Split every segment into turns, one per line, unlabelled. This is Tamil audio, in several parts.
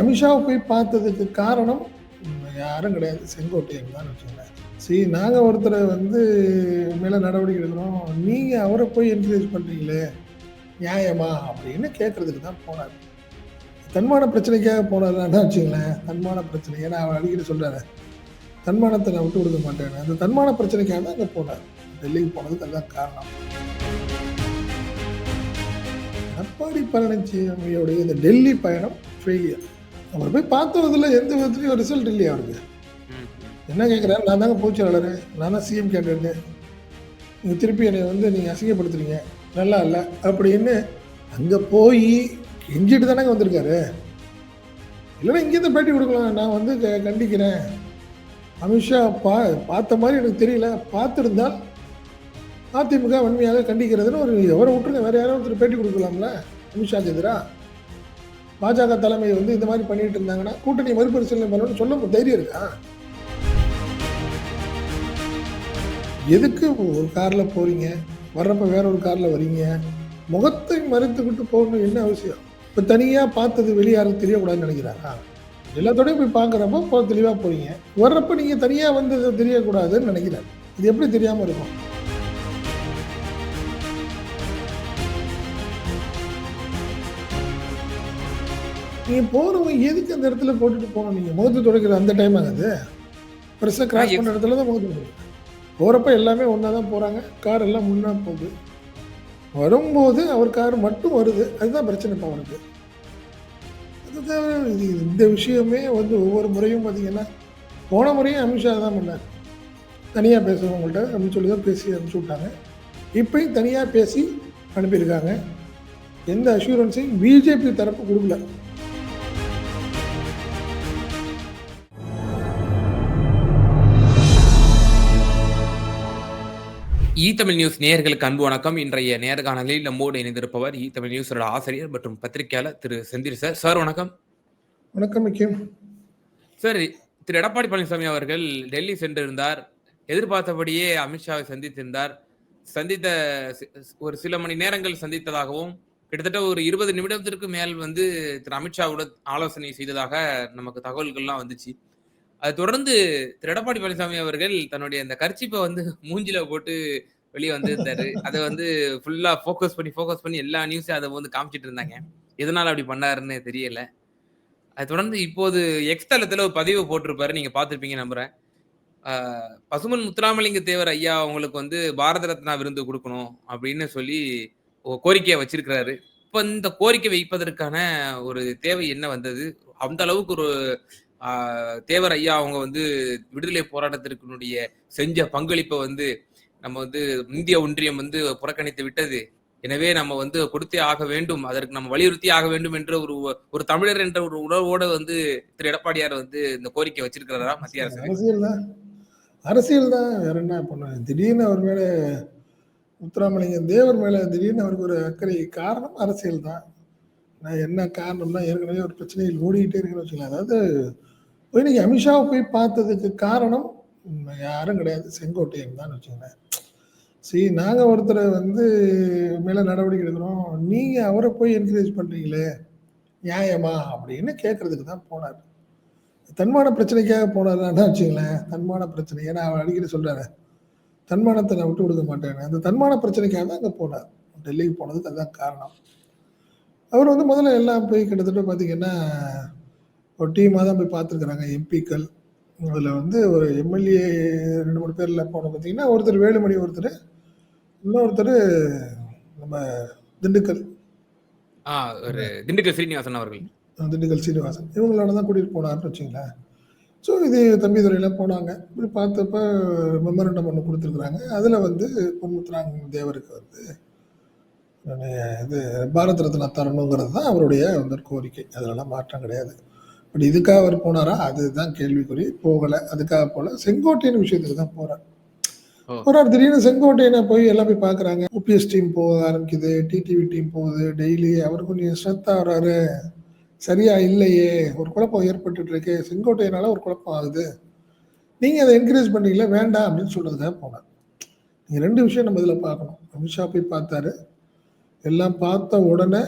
அமித்ஷாவை போய் பார்த்ததுக்கு காரணம் யாரும் கிடையாது. செங்கோட்டையன் தான் வச்சுக்கோங்களேன் சரி நாங்கள் ஒருத்தரை வந்து மேலே நடவடிக்கை எடுக்கிறோம் நீங்கள் அவரை போய் என்கரேஜ் பண்ணுறீங்களே நியாயமா? அப்படின்னு கேட்குறதுக்கு தான் போனார். தன்மான பிரச்சனைக்காக போனார்னா வச்சுங்களேன் தன்மான பிரச்சனை. ஏன்னா அவர் அடிக்கடி சொல்கிறாரு தன்மானத்தை நான் விட்டு கொடுக்க மாட்டேன் அந்த தன்மான பிரச்சனைக்காக தான் அங்கே போனார். டெல்லிக்கு போனதுக்கு அதுதான் காரணம். எடப்பாடி பழனிசாமியோடைய இந்த டெல்லி பயணம் ஃபெயிலியர் அவர் போய் பார்த்ததில் எந்த விதத்துலையும் ரிசல்ட் இல்லையா அவருக்கு என்ன கேட்குறாரு நான் தாங்க பொதுச்செயலாளர் நான் தான் சிஎம் கேண்டிடேட்டு நீங்கள் திருப்பி என்னை வந்து நீங்கள் அசிங்கப்படுத்துறீங்க. நல்லா இல்லை. அப்படின்னு அங்கே போய் கெஞ்சிட்டு தானேங்க வந்திருக்காரு? இல்லைன்னா இங்கேருந்து பேட்டி கொடுக்கலாம். நான் வந்து க- கண்டிக்கிறேன். அமித்ஷா பா பார்த்த மாதிரி எனக்கு தெரியல. பார்த்துருந்தா அதிமுக வன்மையாக கண்டிக்கிறதுன்னு ஒரு எவரை விட்டுருங்க? வேறு யாரும் ஒருத்தர் பேட்டி கொடுக்கலாம்ல? அமித்ஷாக்கு எதிராக பாஜக தலைமை வந்து இந்த மாதிரி பண்ணிட்டு இருந்தாங்கன்னா கூட்டணி மறுபரிசீலனை பண்ணணும்னு சொல்ல தைரியம் இருக்கா? எதுக்கு ஒரு காரில் போறீங்க? வர்றப்ப வேற ஒரு காரில் வரீங்க? முகத்தை மறைத்துக்கிட்டு போகணும் என்ன அவசியம்? இப்போ தனியாக பார்த்தது வெளியே யாரும் தெரியக்கூடாதுன்னு நினைக்கிறாரா? எல்லாத்தோடையும் போய் பார்க்குறப்போ தெளிவாக போறீங்க. வர்றப்ப நீங்கள் தனியாக வந்து தெரியக்கூடாதுன்னு நினைக்கிறாரு. இது எப்படி தெரியாமல் இருக்கும்? நீங்கள் போகிறவங்க எதுக்கு அந்த இடத்துல போட்டுட்டு போகணும்? நீங்கள் முகத்தை துடைக்கிற அந்த டைம் ஆகுது பெருசாக கிராஸ் பண்ணுற இடத்துல தான் முகத்தை துடைக்கணும். போகிறப்ப எல்லாமே ஒன்றா தான் போகிறாங்க கார் எல்லாம் முன்னா போகுது. வரும்போது அவர் கார் மட்டும் வருது. அதுதான் பிரச்சனை இப்போ அவருக்கு அது தவிர இது இந்த விஷயமே வந்து ஒவ்வொரு முறையும் பார்த்தீங்கன்னா போன முறையும் அமித்ஷா தான் பண்ணார். தனியாக பேசுகிறவங்கள்ட்ட அப்படின்னு சொல்லி தான் பேசி அனுப்பிச்சி விட்டாங்க. இப்பயும் தனியாக பேசி அனுப்பியிருக்காங்க. எந்த அஷூரன்ஸையும் பிஜேபி தரப்பு கொடுக்கல.
ஈ தமிழ் நியூஸ் நேயர்களுக்கு அன்பு வணக்கம். இன்றைய நேர்காணலில் நம்மோடு இணைந்திருப்பவர் ஈ தமிழ் நியூஸோட ஆசிரியர் மற்றும் பத்திரிகையாளர் திரு செந்தில் சார். சார் வணக்கம்.
வணக்கம் முக்கியம்
சார் திரு எடப்பாடி பழனிசாமி அவர்கள் டெல்லி சென்றிருந்தார். எதிர்பார்த்தபடியே அமித்ஷாவை சந்தித்திருந்தார். சந்தித்த ஒரு சில மணி நேரங்கள் சந்தித்ததாகவும் கிட்டத்தட்ட ஒரு இருபது நிமிடத்திற்கு மேல் வந்து திரு அமித்ஷாவுடன் ஆலோசனை செய்ததாக நமக்கு தகவல்கள்லாம் வந்துச்சு. அது தொடர்ந்து திரு எடப்பாடி பழனிசாமி அவர்கள் தன்னுடைய அந்த கர்ச்சிப்பை வந்து மூஞ்சில போட்டு வெளியே வந்திருந்தாரு. அதை வந்து ஃபுல்லா ஃபோக்கஸ் பண்ணி ஃபோக்கஸ் பண்ணி எல்லா நியூஸையும் அதை வந்து காமிச்சிட்டு இருந்தாங்க. எதனால அப்படி பண்ணாருன்னு தெரியல. அது தொடர்ந்து இப்போது எக்ஸ் தளத்துல ஒரு பதிவு போட்டிருப்பாரு. நீங்க பார்த்துருப்பீங்க நம்புறேன். ஆஹ் பசுமன் முத்துராமலிங்க தேவர் ஐயா அவங்களுக்கு வந்து பாரத ரத்னா விருது கொடுக்கணும் அப்படின்னு சொல்லி கோரிக்கையை வச்சிருக்கிறாரு. இப்ப இந்த கோரிக்கை வைப்பதற்கான ஒரு தேவை என்ன வந்தது? அந்த அளவுக்கு ஒரு தேவர் ஐயா அவங்க வந்து விடுதலை போராட்டத்திற்குனுடைய செஞ்ச பங்களிப்பை வந்து நம்ம வந்து இந்திய ஒன்றியம் வந்து புறக்கணித்து விட்டது. எனவே நம்ம வந்து கொடுத்தே ஆக வேண்டும். அதற்கு நம்ம வலியுறுத்தி ஆக வேண்டும் என்ற ஒரு ஒரு தமிழர் என்ற ஒரு உணர்வோட வந்து திரு எடப்பாடியார் வந்து இந்த கோரிக்கை வச்சிருக்கிறாரா மத்திய அரசு?
அரசியல் தான் அரசியல் தான் வேற என்ன பண்ண? திடீர்னு அவர் மேல முத்துராமலிங்கம் தேவர் மேல திடீர்னு அவருக்கு ஒரு அக்கறை காரணம் அரசியல் தான் நான் என்ன காரணம்னா ஏற்கனவே ஒரு பிரச்சனையில் ஓடிக்கிட்டே இருக்குன்னு வச்சுக்கலாம் அதாவது போய் அமித்ஷாவை போய் பார்த்ததுக்கு காரணம் யாரும் கிடையாது. செங்கோட்டையன் தான் வச்சுக்கோங்களேன் சரி நாங்கள் ஒருத்தரை வந்து மேலே நடவடிக்கை எடுக்கிறோம். நீங்கள் அவரை போய் என்கரேஜ் பண்ணுறீங்களே நியாயமா? அப்படின்னு கேட்கறதுக்கு தான் போனார். தன்மான பிரச்சனைக்காக போனார்னா வச்சுங்களேன் தன்மான பிரச்சனை. ஏன்னா அவர் அடிக்கடி சொல்கிறாரு தன்மானத்தை நான் விட்டு கொடுக்க மாட்டேன். அந்த தன்மான பிரச்சனைக்காக தான் அங்கே போனார். டெல்லிக்கு போனதுக்கு அதுதான் காரணம். அவர் வந்து முதல்ல எல்லாம் போய் கிட்டத்தட்ட பார்த்தீங்கன்னா ஒரு டீமாக தான் போய் பார்த்துருக்குறாங்க எம்பிக்கள் அதில் வந்து ஒரு எம்எல்ஏ ரெண்டு மூணு பேரில் போன பார்த்தீங்கன்னா ஒருத்தர் வேலுமணி ஒருத்தர் இன்னொருத்தர் நம்ம திண்டுக்கல்.
ஆஹ் ஒரு திண்டுக்கல் சீனிவாசன் அவர்கள்.
திண்டுக்கல் சீனிவாசன். இவங்களோட தான் கூட்டிகிட்டு போனார்னு வச்சுங்களேன் ஸோ இது தம்பி துறையெல்லாம் போனாங்க. இப்படி பார்த்தப்ப மெமரண்டம் ஒன்று கொடுத்துருக்குறாங்க. அதில் வந்து பொன்முத்துராங்க தேவருக்கு வந்து இது பாரத ரத்னா தரணுங்கிறது தான் அவருடைய வந்து கோரிக்கை. அதிலலாம் மாற்றம் கிடையாது. பட் இதுக்காக அவர் போனாரா? அதுதான் கேள்விக்குறி. போகலை. அதுக்காக போல. செங்கோட்டையன் விஷயத்துக்கு தான் போறார். போறார். திடீர்னு செங்கோட்டையனை போய் எல்லாம் போய் பார்க்குறாங்க. ஓபிஎஸ் டீம் போக ஆரம்பிக்குது. டிடிவி டீம் போகுது. டெய்லி அவர் கொஞ்சம் ஸ்ட்ரென்த்தாக வர்றாரு. சரியா இல்லையே. ஒரு குழப்பம் ஏற்பட்டுட்டு இருக்கு. செங்கோட்டையனால ஒரு குழப்பம் ஆகுது. நீங்க அதை என்கரேஜ் பண்ணீங்களா? வேண்டாம் அப்படின்னு சொல்றதுக்காக போனார். நீங்க ரெண்டு விஷயம் நம்ம இதில் பார்க்கணும். அமித்ஷா போய் பார்த்தாரு. எல்லாம் பார்த்த உடனே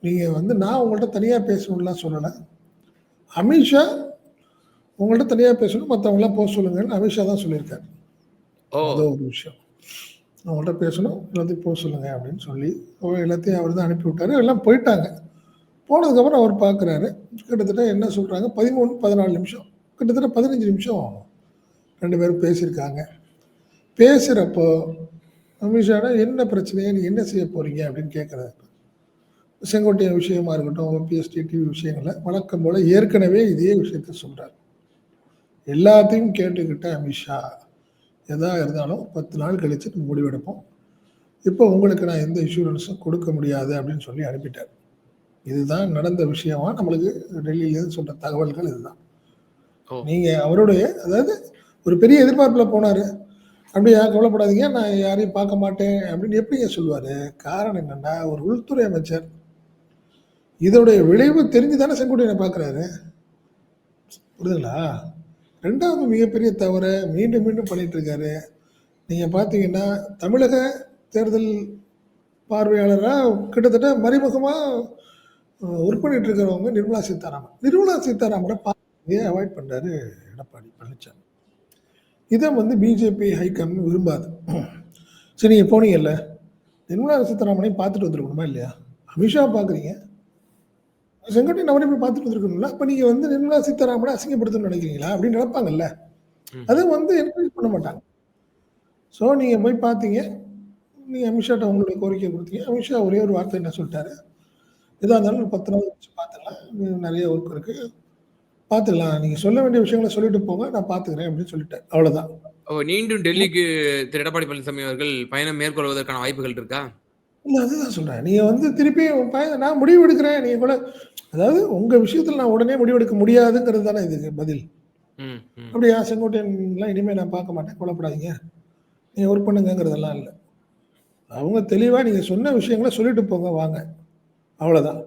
நீங்க வந்து நான் உங்கள்கிட்ட தனியா பேசணும்லாம் சொல்லலை. அமித்ஷா உங்கள்ட்ட தனியா பேசணும் மற்றவங்களாம் போக சொல்லுங்கன்னு அமித்ஷா தான் சொல்லியிருக்காரு.
ஓ.
அது ஒரு விஷயம். அவங்கள்ட்ட பேசணும் எல்லாத்தையும் போக சொல்லுங்க அப்படின்னு சொல்லி எல்லாத்தையும் அவர் தான் அனுப்பி விட்டாரு. எல்லாம் போயிட்டாங்க. போனதுக்கப்புறம் அவர் பார்க்குறாரு. கிட்டத்தட்ட என்ன சொல்கிறாங்க பதிமூணு பதினாலு நிமிஷம். கிட்டத்தட்ட பதினஞ்சு நிமிஷம் ரெண்டு பேரும் பேசியிருக்காங்க. பேசுகிறப்போ அமித்ஷாடா என்ன பிரச்சனையை? நீ என்ன செய்ய போறீங்க? அப்படின்னு கேட்குறாரு செங்கோட்டையன் விஷயமா இருக்கட்டும் ஓபிஎஸ் டிவி விஷயங்களை வழக்கம் போல ஏற்கனவே இதே விஷயத்த சொல்றாரு. எல்லாத்தையும் கேட்டுக்கிட்ட அமித்ஷா எதா இருந்தாலும் பத்து நாள் கழிச்சு நம்ம முடிவெடுப்போம். இப்போ உங்களுக்கு நான் எந்த இன்சூரன்ஸும் கொடுக்க முடியாது அப்படின்னு சொல்லி அனுப்பிட்டார். இதுதான் நடந்த விஷயமா? நம்மளுக்கு டெல்லியிலேருந்து சொல்ற தகவல்கள் இதுதான்.
ஓ.
நீங்க அவருடைய அதாவது ஒரு பெரிய எதிர்பார்ப்புல போனாரு. அப்படியா கவலைப்படாதீங்க நான் யாரையும் பார்க்க மாட்டேன் அப்படின்னு எப்படிங்க சொல்லுவாரு? காரணம் என்னன்னா ஒரு உள்துறை அமைச்சர் இதோடைய விளைவு தெரிஞ்சு தானே செங்கோட்டையனை பார்க்குறாரு? புரியுதுங்களா? ரெண்டாவது மிகப்பெரிய தவறை மீண்டும் மீண்டும் பண்ணிட்டு இருக்காரு நீங்கள் பார்த்தீங்கன்னா தமிழக தேர்தல் பார்வையாளராக கிட்டத்தட்ட மறைமுகமாக ஒர்க் பண்ணிட்டு இருக்கிறவங்க நிர்மலா சீதாராமன். நிர்மலா சீதாராமனை பார்த்து அவாய்ட் பண்ணுறாரு எடப்பாடி பழனிசாமி இதை வந்து பிஜேபி ஹைகம்னு விரும்பாது. சரி நீங்கள் போனீங்கல்ல? நிர்மலா சீதாராமனையும் பார்த்துட்டு வந்துருக்கணுமா இல்லையா? அமித்ஷா பார்க்குறீங்க. செங்கோட்டையன் அவரையும் போய் பார்த்துட்டு வந்துருக்கணும்ல. அப்போ நீங்கள் வந்து நிர்மலா சீதாராமனை அசிங்கப்படுத்தணும்னு நினைக்கிறீங்களா? அப்படின்னு நினைப்பாங்கல்ல. அதை வந்து என்கரேஜ் பண்ண மாட்டாங்க. ஸோ நீங்கள் போய் பார்த்தீங்க. நீங்கள் அமித்ஷாட்ட உங்களுடைய கோரிக்கை கொடுத்தீங்க. அமித்ஷா ஒரே ஒரு வார்த்தை என்ன சொல்லிட்டாரு? எதாக இருந்தாலும் ஒரு பத்து நாள் வச்சு பார்த்துக்கலாம் இன்னும் நிறைய ஒர்க் இருக்குது பார்த்துக்கலாம். நீங்கள் சொல்ல வேண்டிய விஷயங்களை சொல்லிட்டு போங்க. நான் பார்த்துக்கிறேன் அப்படின்னு சொல்லிட்டேன் அவ்வளோதான்
ஓ, மீண்டும் டெல்லிக்கு திரு எடப்பாடி பழனிசாமி அவர்கள் பயணம் மேற்கொள்வதற்கான வாய்ப்புகள் இருக்கா?
இல்லை அதுதான் சொல்கிறேன் நீங்கள் வந்து திருப்பி நான் முடிவு எடுக்கிறேன். நீங்கள் கூட அதாவது உங்கள் விஷயத்தில் நான் உடனே முடிவெடுக்க முடியாதுங்கிறது தானே இதுக்கு பதில். அப்படியா செங்கோட்டையன்லாம் இனிமேல் நான் பார்க்க மாட்டேன். கொல்லப்படாதீங்க நீங்கள் ஒர்க் பண்ணுங்கங்கிறதெல்லாம் இல்லை. அவங்க தெளிவாக நீங்கள் சொன்ன விஷயங்களை சொல்லிட்டு போங்க வாங்க. அவ்வளோதான்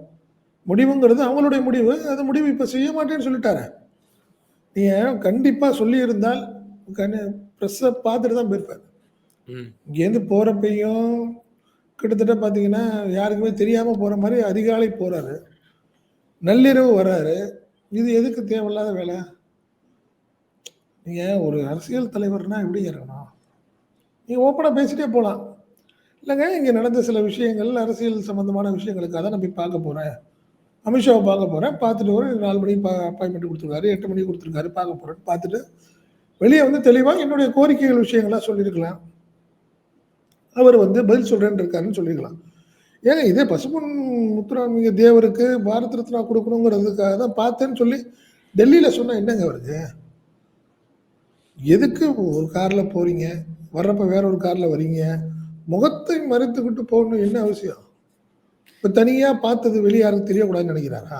முடிவுங்கிறது அவங்களுடைய முடிவு. அந்த முடிவு இப்போ செய்ய மாட்டேன்னு சொல்லிட்டாரு. நீங்கள் கண்டிப்பாக சொல்லியிருந்தால் கண்ணு ப்ரெஸ்ஸை பார்த்துட்டு தான் போயிருப்பார்.
ம்.
இங்கேருந்து போகிறப்பையும் கிட்டத்தட்ட பார்த்தீங்கன்னா யாருக்குமே தெரியாமல் போகிற மாதிரி அதிகாலை போகிறாரு நள்ளிரவு வராரு. இது எதுக்கு தேவையில்லாத வேலை? நீங்கள் ஒரு அரசியல் தலைவர்னா எப்படி இருக்கணும் நீங்கள் ஓப்பனாக பேசிட்டே போகலாம் இல்லைங்க இங்கே நடந்த சில விஷயங்கள் அரசியல் சம்மந்தமான விஷயங்களுக்கு தான் நம்ம பார்க்க போகிறேன் அமித்ஷாவை பார்க்க போகிறேன் பார்த்துட்டு ஒரு நாலு மணிக்கு பா அப்பாயின்மெண்ட் கொடுத்துருக்காரு எட்டு மணிக்கு கொடுத்துருக்காரு பார்க்க போகிறேன்னு பார்த்துட்டு வெளியே வந்து தெளிவாக என்னுடைய கோரிக்கைகள் விஷயங்களாக சொல்லியிருக்கலாம். அவர் வந்து பதில் சொல்கிறேன்னு இருக்காருன்னு சொல்லியிருக்கலாம். ஏங்க இதே பசுமன் முத்துராமிக தேவருக்கு பாரத் ரத்னா கொடுக்கணுங்கிறதுக்காக தான் பார்த்தேன்னு சொல்லி டெல்லியில் சொன்னால் என்னங்க அவருக்கு எதுக்கு ஒரு காரில் போகிறீங்க வர்றப்ப வேற ஒரு காரில் வரீங்க? முகத்தை மறைத்துக்கிட்டு போகணும் என்ன அவசியம்? இப்போ தனியாக பார்த்தது வெளியாருக்கு தெரியக்கூடாதுன்னு நினைக்கிறாரா?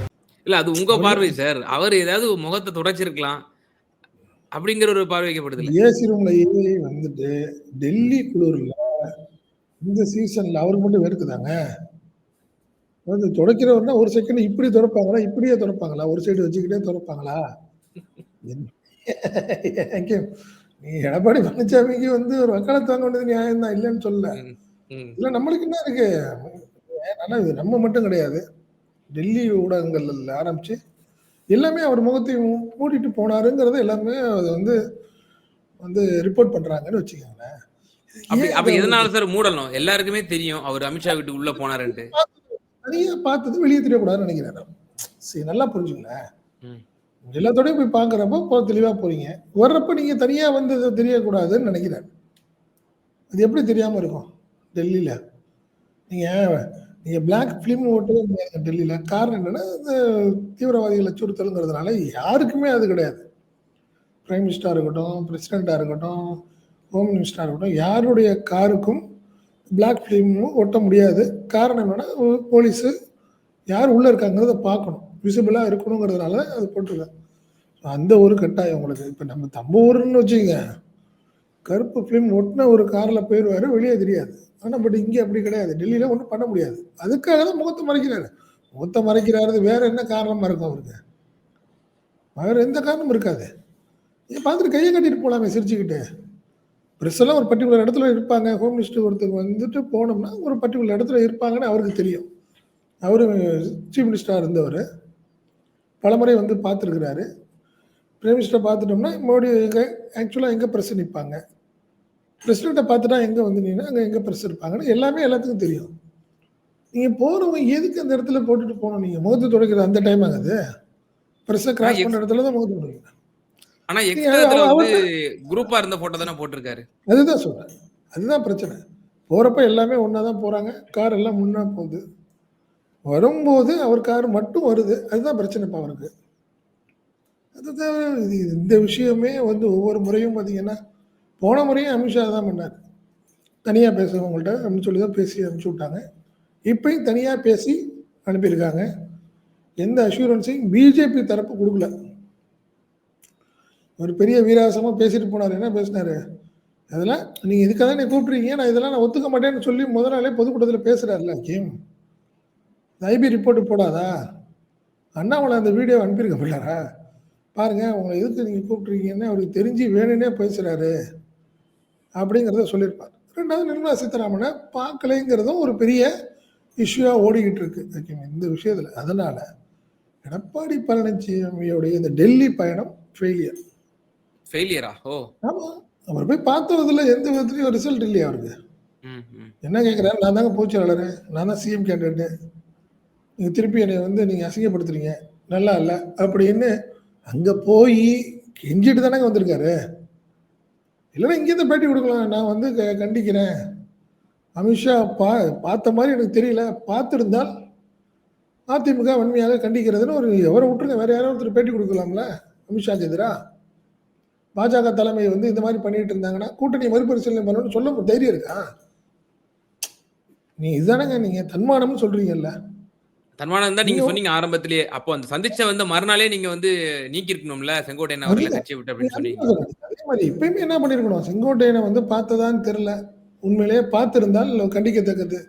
இல்ல அது உங்க பார்வை சார். அவர் ஏதாவது முகத்தை துடைச்சிருக்கலாம் அப்படிங்கிற ஒரு பார்வை வைக்கப்படுது இல்ல.
ஏசி ரூம்ல ஏறி வந்துட்டு டெல்லி குளிர்ல இந்த சீசன்ல அவருக்கு மட்டும் வெறுக்குதாங்க? வந்து துடைக்கிறவர்னா ஒரு செகண்ட் இப்படி துடைப்பாங்களா இப்படியே துடைப்பாங்களா? ஒரு சைடு வச்சுக்கிட்டே எனக்கு நீ எடப்பாடி பழனிசாமிக்கு வந்து ஒரு வக்காலத்து வாங்க வேண்டியது நியாயம் தான் இல்லைன்னு சொல்லல. இல்ல நம்மளுக்கு என்ன இருக்கு? ஆனா இது நம்ம மட்டும் கிடையாது. டெல்லி ஊடகங்கள்ல ஆரம்பிச்சு எல்லாமே அவர் முகத்தை மூடிட்டு போனாருங்கிறத எல்லாமே அதை வந்து வந்து ரிப்போர்ட் பண்றாங்கன்னு வச்சுக்கோங்களேன்.
அப்படி அப்ப எதனால சார் மூடணும்? எல்லாருக்குமே தெரியும் அவர் அமித்ஷா வீட்டுக்கு உள்ள போனாருன்ட்டு.
தனியா பார்த்தது வெளியே தெரியக்கூடாதுன்னு நினைக்கிறேன் சரி நல்லா புரிஞ்சுங்களேன்
ம்.
எல்லாத்தோடயும் போய் பார்க்குறப்போ இப்போ தெளிவாக போறீங்க. வர்றப்ப நீங்க தனியா வந்து தெரியக்கூடாதுன்னு நினைக்கிறேன். அது எப்படி தெரியாம இருக்கும் டெல்லியில? நீங்க நீங்க பிளாக் ஃபிலிம் ஓட்டவே முடியாதுங்க டெல்லியில. காரணம் என்னன்னா இந்த தீவிரவாதிகள் அச்சுறுத்தலுங்கிறதுனால யாருக்குமே அது கிடையாது. பிரைம் மினிஸ்டராக இருக்கட்டும் பிரசிடெண்ட்டாக இருக்கட்டும் ஹோம் மினிஸ்டராக இருக்கட்டும் யாருடைய காருக்கும் பிளாக் ஃபிலிமும் ஒட்ட முடியாது. காரணம் என்னன்னா போலீஸு யார் உள்ளே இருக்காங்கிறத பார்க்கணும். விசிபிளாக இருக்கணுங்கிறதுனால அது போட்டிருக்கேன் அந்த ஒரு கட்டாயம் உங்களுக்கு. இப்போ நம்ம தம்ப ஊருன்னு வச்சுக்கங்க. கருப்பு ஃபிலிம் ஒட்டின ஒரு காரில் போயிடுவாரு வெளியே தெரியாது. ஆனால் பட் இங்கே அப்படி கிடையாது. டெல்லியில் ஒன்றும் பண்ண முடியாது. அதுக்காக தான் முகத்தை மறைக்கிறாரு. முகத்தை மறைக்கிறாரு வேற என்ன காரணமாக இருக்கும் அவருக்கு? வேற எந்த காரணமும் இருக்காது. ஏன் பார்த்துட்டு கையை கட்டிட்டு போகலாமே சிரிச்சுக்கிட்டு. ப்ரெஸ் ஒரு பர்டிகுலர் இடத்துல இருப்பாங்க. ஹோம் மினிஸ்டர் ஒருத்தர் வந்துட்டு போனோம்னா ஒரு பர்டிகுலர் இடத்துல இருப்பாங்கன்னு அவருக்கு தெரியும். அவர் சீஃப் மினிஸ்டராக இருந்தவர். பலமுறை வந்து பார்த்துருக்கிறாரு. பிரைம் மினிஸ்டரை பார்த்துட்டோம்னா மோடி எங்கே ஆக்சுவலாக எங்கே ப்ரெஸ் நிற்பாங்க பிரசிடெண்ட்டை பார்த்துட்டா எங்கே வந்து அங்கே எங்கே ப்ரெஸ் இருப்பாங்கன்னு எல்லாமே எல்லாத்துக்கும் தெரியும். நீங்கள் போகிறவங்க எதுக்கு அந்த இடத்துல போட்டுட்டு போகணும்? நீங்கள் முகத்தை துடைக்கிற அந்த டைம் ஆகுது. ப்ரெஸ்ஸை கிராஸ் பண்ணுற இடத்துல தான் முகத்தை துடைக்கணும்.
ஆனா எக்ஸ்ட்ரா வந்து குரூப்பா இருந்த போட்டோ தானே போட்டிருக்காரு.
அதுதான் சொல்கிறேன் அதுதான் பிரச்சனை. போகிறப்ப எல்லாமே ஒன்றா தான் போகிறாங்க கார் எல்லாம் முன்னா போகுது. வரும்போது அவர் கார் மட்டும் வருது. அதுதான் பிரச்சனை இப்போ அவருக்கு. அதுதான் இது. இந்த விஷயமே வந்து ஒவ்வொரு முறையும் பார்த்தீங்கன்னா போன முறையும் அமித்ஷா தான் பண்ணார். தனியாக பேசுகிறவங்கள்ட்ட அப்படின்னு சொல்லி தான் பேசி அனுப்பிச்சி விட்டாங்க. இப்பயும் தனியாக பேசி அனுப்பியிருக்காங்க. எந்த அஷூரன்ஸையும் பிஜேபி தரப்பு கொடுக்கல. ஒரு பெரிய வீராசமாக பேசிட்டு போனார். என்ன பேசினாரு? அதெல்லாம் நீங்கள் இதுக்காக தான் நீ கூப்பிட்றீங்க நான் இதெல்லாம் நான் ஒத்துக்க மாட்டேன்னு சொல்லி முதல் நாளே பொதுக்கூட்டத்தில் பேசுகிறாருல கேம் ஐபி ரிப்போர்ட் போடாதா? அண்ணாமலை அந்த வீடியோ அனுப்பியிருக்க பிள்ளாரா பாருங்க உங்களை எதுக்கு நீங்கள் கூப்பிட்றீங்கன்னு அவருக்கு தெரிஞ்சு வேணும்னே பேசுகிறாரு அப்படிங்கிறத சொல்லியிருப்பார். ரெண்டாவது நிர்மலா சீதாராமனை பார்க்கலைங்கிறதும் ஒரு பெரிய இஷ்யூவாக ஓடிக்கிட்டு இருக்கு. ஓகே இந்த விஷயத்தில். அதனால எடப்பாடி பழனிசாமியோடைய இந்த டெல்லி பயணம் ஃபெயிலியர்
ஃபெயிலியரா ஓ.
ஆமா. அவர் போய் பார்த்ததுல எந்த விதத்துலையும் ரிசல்ட் இல்லையா அவருக்கு. என்ன கேட்குறாரு நான் தாங்க பொதுச்செயலாளர் நான் தான் சிஎம் கேண்டிடேட்டு நீங்கள் திருப்பி என்னை வந்து நீங்கள் அசிங்கப்படுத்துறீங்க. நல்லா இல்லை. அப்படின்னு அங்கே போய் கெஞ்சிட்டு தானேங்க வந்திருக்காரு. இல்லைன்னா இங்கேருந்து பேட்டி கொடுக்கலாம் நான் வந்து க- கண்டிக்கிறேன். அமித்ஷா பா பார்த்த மாதிரி எனக்கு தெரியல. பார்த்துருந்தால் அதிமுக வன்மையாக கண்டிக்கிறதுன்னு ஒரு எவரை விட்டுருங்க. வேறு யாரோ ஒருத்தர் பேட்டி கொடுக்கலாம்ல? அமித்ஷாக்கு எதிராக பாஜக தலைமை வந்து இந்த மாதிரி பண்ணிட்டு இருந்தாங்கன்னா கூட்டணி மறுபரிசீலனை பண்ணணும்னு சொல்ல தைரியம் இருக்கா? நீ இதுதானங்க நீங்கள் தன்மானம்னு சொல்கிறீங்கல்ல
தன்மானம் தான் நீங்க சொன்னீங்க ஆரம்பத்திலேயே. அப்போ அந்த சந்திச்ச வந்து மறுநாளே நீங்க வந்து நீக்கி இருக்கணும்ல செங்கோட்டையன் அவர்களை. கட்சி விட்டு அப்படின்னு சொன்னீங்க.
அதே மாதிரி இப்பயுமே என்ன பண்ணிருக்கணும்? செங்கோட்டையனை வந்து பார்த்ததான்னு தெரியல. உண்மையிலேயே பார்த்திருந்தால் கண்டிக்கத்தக்கது.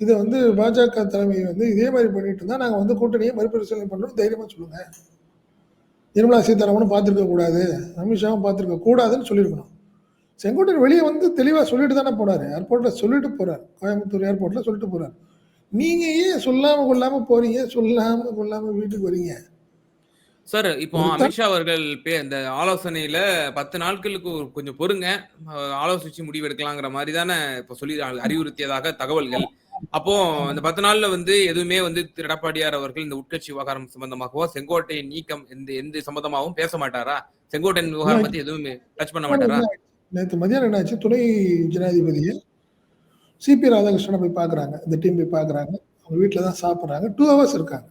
இதை வந்து பாஜக தலைமை வந்து இதே மாதிரி பண்ணிட்டு இருந்தா நாங்க வந்து கூட்டணியை மறுபரிசீலனை பண்ணணும் தைரியமா சொல்லுங்க. நிர்மலா சீதாராமனும் பார்த்துருக்க கூடாது அமித்ஷாவும் பார்த்துருக்க கூடாதுன்னு சொல்லியிருக்கணும். செங்கோட்டையன் வெளியே வந்து தெளிவாக சொல்லிட்டு தானே போனாரு ஏர்போர்ட்டில் சொல்லிட்டு போறாரு. கோயம்புத்தூர் ஏர்போர்ட்டில் சொல்லிட்டு போறாரு. நீங்க ஏன் சொல்லாம கொள்ளாம போறீங்க சொல்லாம கொள்ளாம வீட்டுக்கு வரீங்க.
சார் இப்போ அமித்ஷா அவர்கள் இந்த ஆலோசனையில பத்து நாட்களுக்கு கொஞ்சம் பொறுங்க. ஆலோசிச்சு முடிவு எடுக்கலாங்கிற மாதிரி தானே இப்போ சொல்லி அறிவுறுத்தியதாக தகவல்கள். அப்போ இந்த பத்து நாள்ல வந்து எதுவுமே வந்து திரு எடப்பாடியார் அவர்கள் இந்த உட்கட்சி விவகாரம் சம்பந்தமாகவோ செங்கோட்டையின் நீக்கம் எந்த எந்த சம்பந்தமாகவும் பேச மாட்டாரா? செங்கோட்டையின் விவகாரம் பத்தி எதுவுமே டச் பண்ண மாட்டாரா?
நேற்று மதியானம் என்னாச்சு? துணை ஜனாதிபதியை சிபி ராதாகிருஷ்ணனை போய் பார்க்குறாங்க. இந்த டீம் போய் பார்க்குறாங்க. அவங்க வீட்டில் தான் சாப்பிட்றாங்க. டூ ஹவர்ஸ் இருக்காங்க.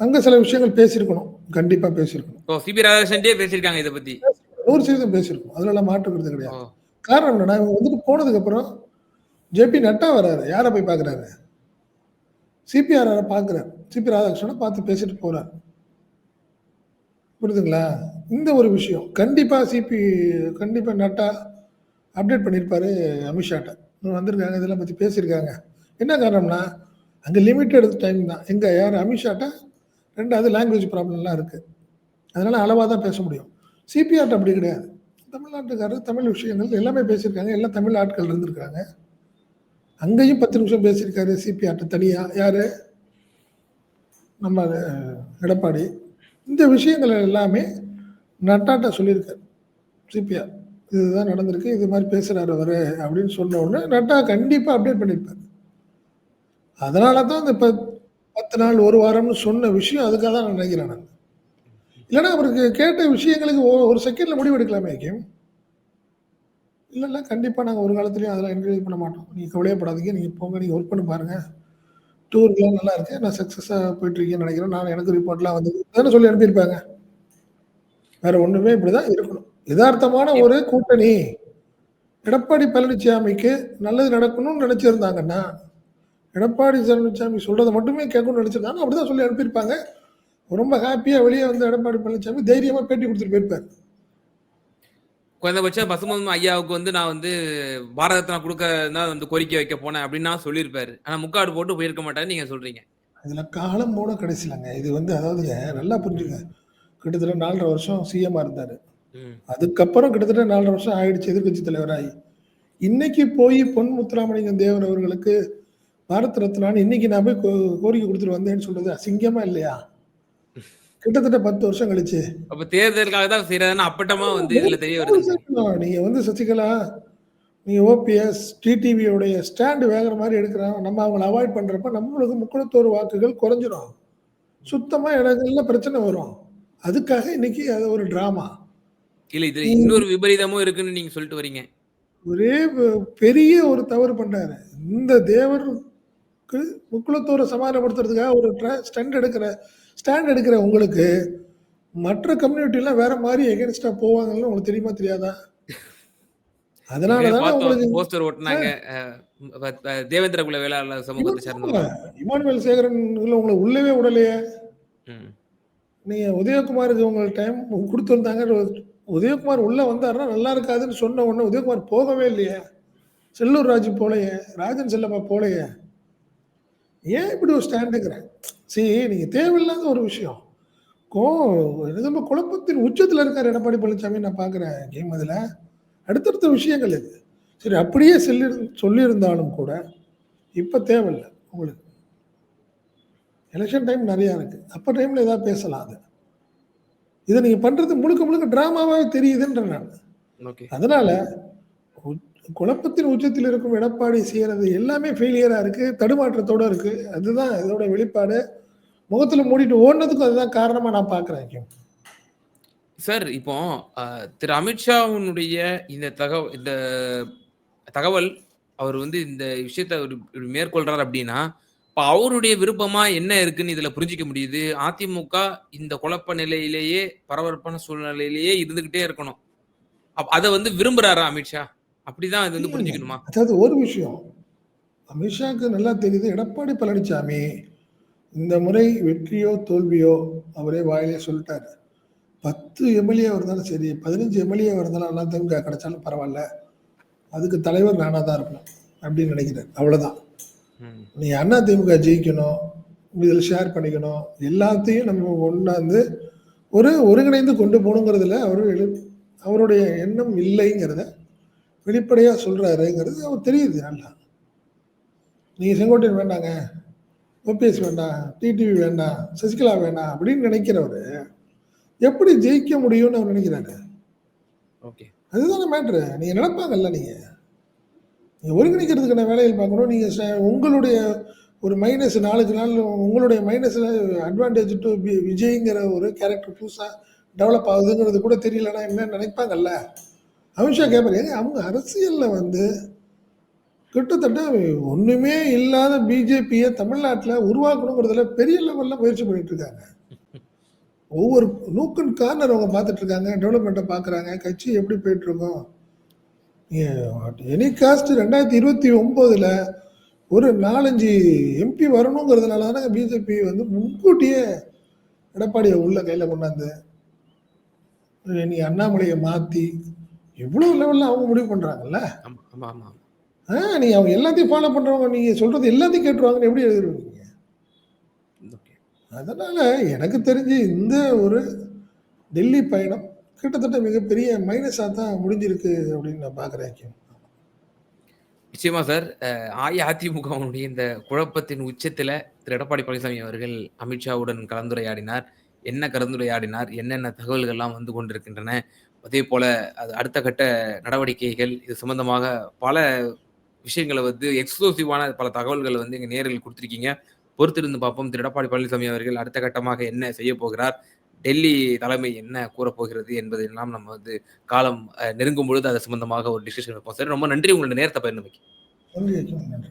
அங்கே சில விஷயங்கள் பேசியிருக்கணும். கண்டிப்பாக பேசியிருக்கணும்.
இப்போ சிபி ராதாகிருஷ்ணன்டே பேசியிருக்காங்க இதை பத்தி?
நூறு சதவீதம் பேசியிருக்கணும். அதெல்லாம் மாற்றுக்கிறது
ஓ,
கிடையாது. காரணம் என்னன்னா இவங்க வந்துட்டு போனதுக்கப்புறம் ஜேபி நட்டா வராரு. யாரை போய் பார்க்குறாரு? சிபிஆர் பார்க்குறாரு. சிபி ராதாகிருஷ்ணனை பார்த்து பேசிட்டு போறாரு. புரியுதுங்களா? இந்த ஒரு விஷயம். கண்டிப்பாக சிபி கண்டிப்பாக நட்டா அப்டேட் பண்ணியிருப்பாரு அமித்ஷாட்ட. வந்திருக்காங்க இதெல்லாம் பற்றி பேசியிருக்காங்க. என்ன காரணம்னா அங்கே லிமிட்டட் டைம் தான். எங்கே யார் அமித்ஷாட்ட ரெண்டாவது லாங்குவேஜ் ப்ராப்ளம்லாம் இருக்குது அதனால் அளவாக தான் பேச முடியும். சிபிஆர்ட்ட அப்படி கிடையாது. தமிழ்நாட்டுக்காரர் தமிழ் விஷயங்கள் எல்லாமே பேசியிருக்காங்க. எல்லாம் தமிழ் ஆட்கள் இருந்திருக்காங்க. அங்கேயும் பத்து நிமிஷம் பேசியிருக்காரு சிபிஆர்ட்ட தனியாக யார்? நம்ம எடப்பாடி. இந்த விஷயங்கள் எல்லாமே நட்டாட்ட சொல்லியிருக்காரு சிபிஆர் இதுதான் நடந்திருக்கு இது மாதிரி பேசுகிறார் அவர் அப்படின்னு சொன்ன உடனே நட்டா கண்டிப்பாக அப்டேட் பண்ணியிருப்பார் அதனால தான் இந்த இப்போ பத்து நாள் ஒரு வாரம்னு சொன்ன விஷயம் அதுக்காக தான் நான் நினைக்கிறேன் நான். இல்லைன்னா அவருக்கு கேட்ட விஷயங்களுக்கு ஒரு செகண்டில் முடிவு எடுக்கலாமே கேம். இல்லை இல்லை கண்டிப்பாக நாங்கள் ஒரு காலத்துலையும் அதெல்லாம் என்கரேஜ் பண்ண மாட்டோம். நீங்கள் கவலையப்படாதீங்க நீங்கள் போங்க நீங்கள் ஒர்க் பண்ணி பாருங்கள் டூர்லாம் நல்லா இருக்கு நான் சக்ஸஸாக போயிட்டுருக்கேன்னு நினைக்கிறேன். நான் எனக்கு ரிப்போர்ட்லாம் வந்து சொல்லி அனுப்பியிருப்பாங்க. வேறு ஒன்றுமே இப்படி தான் இருக்கணும். யதார்த்தமான ஒரு கூட்டணி. எடப்பாடி பழனிசாமிக்கு நல்லது நடக்கணும்னு நினச்சிருந்தாங்கன்னா எடப்பாடி பழனிசாமி சொல்றதை மட்டுமே கேட்கணும்னு நினைச்சிருந்தாங்க அப்படிதான் சொல்லி அனுப்பியிருப்பாங்க. ரொம்ப ஹாப்பியா வெளியே வந்து எடப்பாடி பழனிசாமி தைரியமா பேட்டி கொடுத்துட்டு போயிருப்பாரு.
குறைந்தபட்சம் பசுமம் ஐயாவுக்கு வந்து நான் வந்து பாரத ரத்னா கொடுக்க தான் வந்து கோரிக்கை வைக்க போனேன் அப்படின்னு நான் சொல்லியிருப்பாரு. ஆனா முக்காடு போட்டு போயிருக்க மாட்டாருன்னு நீங்க சொல்றீங்க.
இதுல காலம் போன கடைசிலங்க. இது வந்து அதாவதுங்க நல்லா புரிஞ்சுங்க. கிட்டத்தட்ட நாலரை வருஷம் சிஎம்மா இருந்தாரு. அதுக்கப்புறம் கிட்டத்தட்ட நாலரை வருஷம் ஆயிடுச்சு எதிர்க்கட்சி தலைவராகி. இன்னைக்கு போய் பொன் முத்துராமலிங்கம் தேவர் அவர்களுக்கு பாரத் ரத்னான்னு இன்னைக்கு நான் போய் கோரிக்கை கொடுத்துட்டு வந்தேன்னு சொல்றது அசிங்கமா இல்லையா? கிட்டத்தட்ட பத்து வருஷம் கழிச்சு.
அப்ப தேர்தலுக்காக தான் செய்யறதுன்னு அப்பட்டமா வந்து இதுல தெரிய வருது.
நீங்க வந்து சசிகலா நீங்க ஓபிஎஸ் டிடிவியோடைய ஸ்டாண்டு வேகிற மாதிரி எடுக்கிறோம் நம்ம அவங்கள அவாய்ட் பண்றப்ப நம்மளுக்கு முக்குளத்தோர் வாக்குகள் குறைஞ்சிரும். சுத்தமா இடங்கள்ல பிரச்சனை வரும். அதுக்காக இன்னைக்கு அது ஒரு டிராமா
இல்ல இதுல இன்னொரு விபரீதமும் இருக்குன்னு நீங்க சொல்லிட்டு வரீங்க.
ஒரே பெரிய ஒரு தவறு பண்றாரு. இந்த தேவருக்கு முக்குளத்தோரை சமாதானப்படுத்துறதுக்காக ஒரு ஸ்டாண்ட் எடுக்கிற ஸ்டாண்ட் எடுக்கிற உங்களுக்கு மற்ற கம்யூனிட்டி எல்லாம் வேற மாதிரி எகென்ஸ்டா போவாங்கன்னு உங்களுக்கு தெரியுமா தெரியாதா? அதனாலதான் உங்களுக்கு
போஸ்டர் ஓட்டுனாங்க. தேவேந்திர குல வேளாளர் சமூகத்தை சேர்ந்தவங்க.
இமானுவேல் சேகரன் உங்களை உள்ளவே விடலையே. நீங்க உதயகுமாருக்கு உங்களுக்கு டைம் கொடுத்துருந்தாங்க உதயகுமார் உள்ளே வந்தாருன்னா நல்லா இருக்காதுன்னு சொன்ன உடனே உதயகுமார் போகவே இல்லையே. செல்லூர் ராஜு போலையே ராஜன் செல்லப்பா போலையே. ஏன் இப்படி ஒரு ஸ்டாண்டுங்கிறேன் சரி நீங்கள் தேவையில்லாத ஒரு விஷயம். கோ நம்ம குழப்பத்தின் உச்சத்தில் இருக்கார் எடப்பாடி பழனிசாமி நான் பார்க்குறேன் கேம் அதில். அடுத்தடுத்த விஷயங்கள் இது. சரி அப்படியே சொல்லி சொல்லியிருந்தாலும் கூட இப்போ தேவையில்லை உங்களுக்கு. எலெக்ஷன் டைம் நிறையா இருக்குது அப்போ டைமில் எதாவது பேசலாம் அது. இதை நீங்க பண்றது முழுக்க முழுக்க டிராமாவாவே தெரியுதுன்ற நான்.
ஓகே
அதனால குழப்பத்தின் உச்சத்தில் இருக்கும் எடப்பாடி செய்யறது எல்லாமே ஃபெயிலியரா இருக்கு தடுமாற்றத்தோட இருக்கு. அதுதான் இதோட வெளிப்பாடு. முகத்துல மூடிட்டு ஓடுனதுக்கும் அதுதான் காரணமா நான் பாக்குறேன்
சார் இப்போ திரு அமித்ஷாவினுடைய இந்த தகவல் இந்த தகவல் அவர் வந்து இந்த விஷயத்த ஒரு மேற்கொள்றாரு அப்படின்னா இப்போ அவருடைய விருப்பமா என்ன இருக்குன்னு இதுல புரிஞ்சிக்க முடியுது. அதிமுக இந்த குழப்ப நிலையிலேயே பரபரப்பான சூழ்நிலையிலேயே இருந்துகிட்டே இருக்கணும். அதை வந்து விரும்புறாரா அமித்ஷா அப்படிதான் இது வந்து புரிஞ்சுக்கணுமா?
அதாவது ஒரு விஷயம். அமித்ஷாக்கு நல்லா தெரியுது எடப்பாடி பழனிசாமி இந்த முறை வெற்றியோ தோல்வியோ அவரே வாயிலே சொல்லிட்டாரு. பத்து எம்எல்ஏ இருந்தாலும் சரி பதினஞ்சு எம்எல்ஏ இருந்தாலும் திமுக கிடைச்சாலும் பரவாயில்ல. அதுக்கு தலைவர் நானாக தான் இருப்பேன் அப்படின்னு நினைக்கிறேன். அவ்வளோதான். நீ அண்ணா திமுக ஜெயிக்கணும் இதில் ஷேர் பண்ணிக்கணும் எல்லாத்தையும் நம்ம ஒன்றாந்து ஒரு ஒருங்கிணைந்து கொண்டு போகணுங்கிறதுல அவர் அவருடைய எண்ணம் இல்லைங்கிறத வெளிப்படையாக சொல்கிறாருங்கிறது அவர் தெரியுது நல்லா. நீங்கள் செங்கோட்டையன் வேண்டாங்க ஓபிஎஸ் வேண்டாம் டிடிவி வேண்டாம் சசிகலா வேண்டாம் அப்படின்னு நினைக்கிறவர் எப்படி ஜெயிக்க முடியும்னு அவர் நினைக்கிறாரு?
ஓகே.
அதுதானே மேட்ரு நீங்கள் நினைப்பாங்கல்ல நீங்கள் நீங்கள் ஒருங்கிணைக்கிறதுக்கான வேலையில் பார்க்கணும். நீங்கள் உங்களுடைய ஒரு மைனஸ் நாளுக்கு நாள் உங்களுடைய மைனஸில் அட்வான்டேஜ் டு விஜய்ங்கிற ஒரு கேரக்டர் புதுசாக டெவலப் ஆகுதுங்கிறது கூட தெரியலன்னா என்ன நினைப்பாங்கல்ல? அமித்ஷா கேட்பாரு அவங்க அரசியலில் வந்து கிட்டத்தட்ட ஒன்றுமே இல்லாத பிஜேபியை தமிழ்நாட்டில் உருவாக்கணுங்கிறதுல பெரிய லெவலில் முயற்சி பண்ணிட்டு இருக்காங்க. ஒவ்வொரு நூக்கன் கார்னர் அவங்க பார்த்துட்டு இருக்காங்க டெவலப்மெண்ட்டை பார்க்குறாங்க கட்சி எப்படி போயிட்டுருக்கோம் எனி காஸ்ட் ரெண்டாயிரத்தி இருபத்தி ஒம்போதில் ஒரு நாலஞ்சு எம்பி வரணுங்கிறதுனால தானே பிஜேபி வந்து முன்கூட்டியே எடப்பாடியை உள்ள கையில் கொண்டாந்து நீ அண்ணாமலையை மாற்றி இவ்வளோ லெவலில் அவங்க முடிவு பண்ணுறாங்கல்ல ஆ நீ அவங்க எல்லாத்தையும் ஃபாலோ பண்ணுறவங்க நீங்கள் சொல்கிறது எல்லாத்தையும் கேட்டுருவாங்கன்னு எப்படி எழுதுருவீங்க அதனால எனக்கு தெரிஞ்சு இந்த ஒரு டெல்லி பயணம் கிட்டத்தட்ட மிகப்பெரிய மைனஸாக தான் முடிஞ்சிருக்கு அப்படின்னு நான் பார்க்குறேன்
நிச்சயமா சார் அஹ், இந்த குழப்பத்தின் உச்சத்தில் திரு. எடப்பாடி பழனிசாமி அவர்கள் அமித்ஷாவுடன் கலந்துரையாடினார். என்ன கலந்துரையாடினார்? என்னென்ன தகவல்கள்லாம் வந்து கொண்டிருக்கின்றன? அதே போல அது அடுத்த கட்ட நடவடிக்கைகள் இது சம்பந்தமாக பல விஷயங்களை வந்து எக்ஸ்க்ளூசிவான பல தகவல்களை வந்து இங்கே நேரில் கொடுத்துருக்கீங்க. பொறுத்திருந்து பார்ப்போம். திரு. எடப்பாடி பழனிசாமி அவர்கள் அடுத்த கட்டமாக என்ன செய்ய போகிறார்? டெல்லி தலைமை என்ன கூறப்போகிறது என்பதெல்லாம் நம்ம வந்து காலம் அஹ், நெருங்கும் பொழுது அது சம்பந்தமாக ஒரு டிசிஷன் வைப்போம். சார் ரொம்ப நன்றி. உங்களோட நேரத்தை பயன்படுத்தி
நன்றி